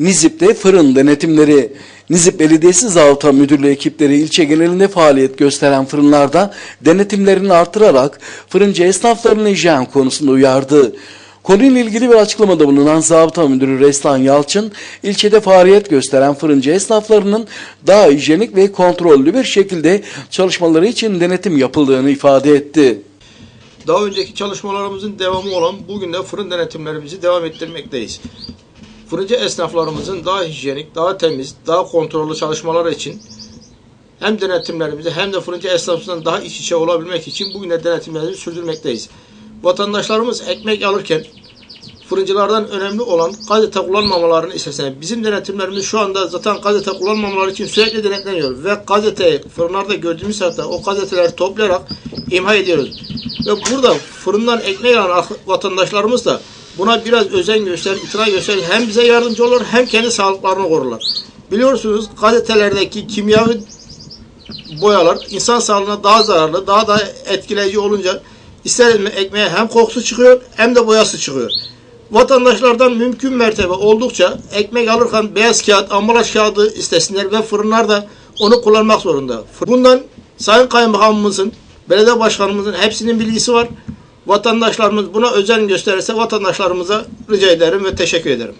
Nizip'te fırın denetimleri. Nizip Belediyesi Zabıta Müdürlüğü ekipleri ilçe genelinde faaliyet gösteren fırınlarda denetimlerini artırarak fırıncı esnaflarını hijyen konusunda uyardı. Konuyla ilgili bir açıklamada bulunan Zabıta Müdürü Restan Yalçın, ilçede faaliyet gösteren fırıncı esnaflarının daha hijyenik ve kontrollü bir şekilde çalışmaları için denetim yapıldığını ifade etti. Daha önceki çalışmalarımızın devamı olan bugün de fırın denetimlerimizi devam ettirmekteyiz. Fırıncı esnaflarımızın daha hijyenik, daha temiz, daha kontrollü çalışmaları için hem denetimlerimizi hem de fırıncı esnafımızdan daha iç içe olabilmek için bugün de denetimlerimizi sürdürmekteyiz. Vatandaşlarımız ekmek alırken fırıncılardan önemli olan gazete kullanmamalarını istesene. Bizim denetimlerimiz şu anda zaten gazete kullanmamaları için sürekli denetleniyor. Ve gazeteyi fırınlarda gördüğümüz saatte o gazeteleri toplayarak imha ediyoruz. Ve burada fırından ekmek alan vatandaşlarımız da buna biraz özen gösterir, itina gösterir. Hem bize yardımcı olur hem kendi sağlıklarını korurlar. Biliyorsunuz gazetelerdeki kimyavi boyalar insan sağlığına daha zararlı, daha da etkileyici olunca ister ekmeğe hem kokusu çıkıyor hem de boyası çıkıyor. Vatandaşlardan mümkün mertebe oldukça ekmek alırken beyaz kağıt, ambalaj kağıdı istesinler ve fırınlar da onu kullanmak zorunda. Bundan Sayın Kaymakamımızın, belediye başkanımızın hepsinin bilgisi var. Vatandaşlarımız buna özen gösterirse vatandaşlarımıza rica ederim ve teşekkür ederim.